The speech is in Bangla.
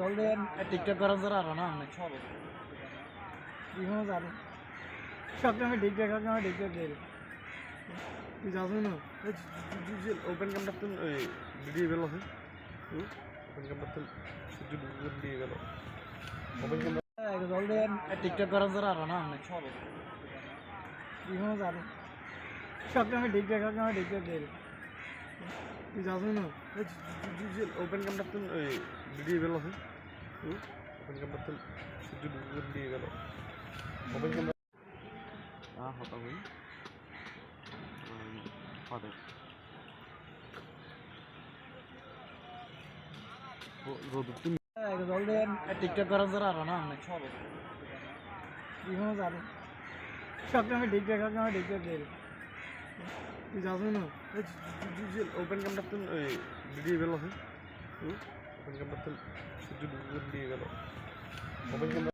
জলদি টিকটক করার জন্য আরও না অনেক। বিভিন্ন জানো সবসময় টিকটক সবসময় টিকটক দিয়ে তুই যাস না। ওপেন ক্যামেরা তো ভিডিও গেল ওপেন ক্যামেরা তো ভিডিও গেল। ওপেন ক্যামেরা জলদি টিকটক করার জন্য আরও না অনেক। বিভিন্ন জানো সবসময় টিকটক সবসময় টিকটক দিয়ে তুই যাস না? ওপেন ক্যামেরা তো ভিডিও গেল ওপেন ক্যামেরা তো ভিডিও গেল। ওপেন ক্যামেরা হ্যাঁ হতা হই। ফাদার রোদ তুমি জলদি টিকটক করার জন্য আরও না অনেক। বিভিন্ন জানো? সবসময় টিকটক সবসময় টিকটক দিয়ে তুই যাস না। ওপেন ক্যামেরা তো ভিডিও গেল ওপেন ক্যামেরা তো ভিডিও গেল ওপেন ক্যামেরা